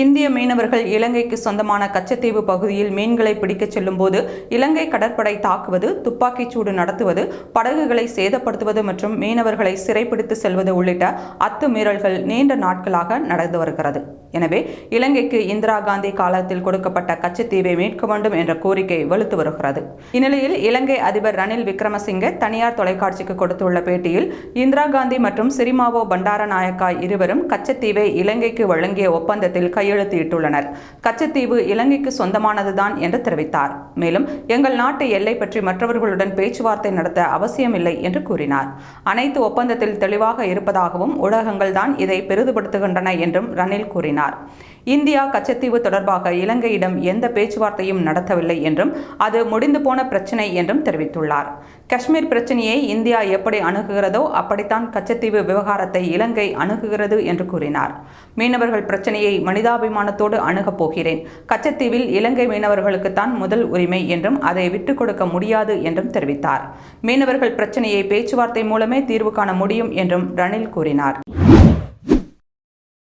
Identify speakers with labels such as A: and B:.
A: இந்திய மீனவர்கள் இலங்கைக்கு சொந்தமான கச்சத்தீவு பகுதியில் மீன்களை பிடிக்கச் செல்லும்போது இலங்கை கடற்படை தாக்குவது துப்பாக்கிச் சூடு நடத்துவது படகுகளை சேதப்படுத்துவது மற்றும் மீனவர்களை சிறைப்பிடித்து செல்வது உள்ளிட்ட அத்துமீறல்கள் நீண்ட நாட்களாக நடந்து வருகிறது. எனவே இலங்கைக்கு இந்திரா காந்தி காலத்தில் கொடுக்கப்பட்ட கச்சத்தீவை மீட்க வேண்டும் என்ற கோரிக்கை வலுத்து வருகிறது. இந்நிலையில் இலங்கை அதிபர் ரணில் விக்ரமசிங்கே தனியார் தொலைக்காட்சிக்கு கொடுத்துள்ள பேட்டியில் இந்திரா காந்தி மற்றும் சிரிமாவோ பண்டாரநாயக்கா இருவரும் கச்சத்தீவை இலங்கைக்கு வழங்கிய ஒப்பந்தத்தில் கை கையெழுத்திட்டுள்ளனர். கச்சத்தீவு இலங்கைக்கு சொந்தமானதுதான் என்று தெரிவித்தார். மேலும் எங்கள் நாட்டு எல்லை பற்றி மற்றவர்களுடன் பேச்சுவார்த்தை நடத்த அவசியமில்லை என்று கூறினார். அனைத்து ஒப்பந்தத்தில் தெளிவாக இருப்பதாகவும் ஊடகங்கள் தான் இதை பெரிதுபடுத்துகின்றன என்றும் ரணில் கூறினார். இந்தியா கச்சத்தீவு தொடர்பாக இலங்கையிடம் எந்த பேச்சுவார்த்தையும் நடத்தவில்லை என்றும் அது முடிந்து போன பிரச்சினை என்றும் தெரிவித்துள்ளார். காஷ்மீர் பிரச்சனையை இந்தியா எப்படி அணுகுகிறதோ அப்படித்தான் கச்சத்தீவு விவகாரத்தை இலங்கை அணுகுகிறது என்று கூறினார். மீனவர்கள் பிரச்சனையை மனிதாபிமானத்தோடு அணுகப் போகிறேன். கச்சத்தீவில் இலங்கை மீனவர்களுக்குத்தான் முதல் உரிமை என்றும் அதை விட்டுக் கொடுக்க முடியாது என்றும் தெரிவித்தார். மீனவர்கள் பிரச்சனையை பேச்சுவார்த்தை மூலமே தீர்வு காண முடியும் என்றும் ரணில் கூறினார்.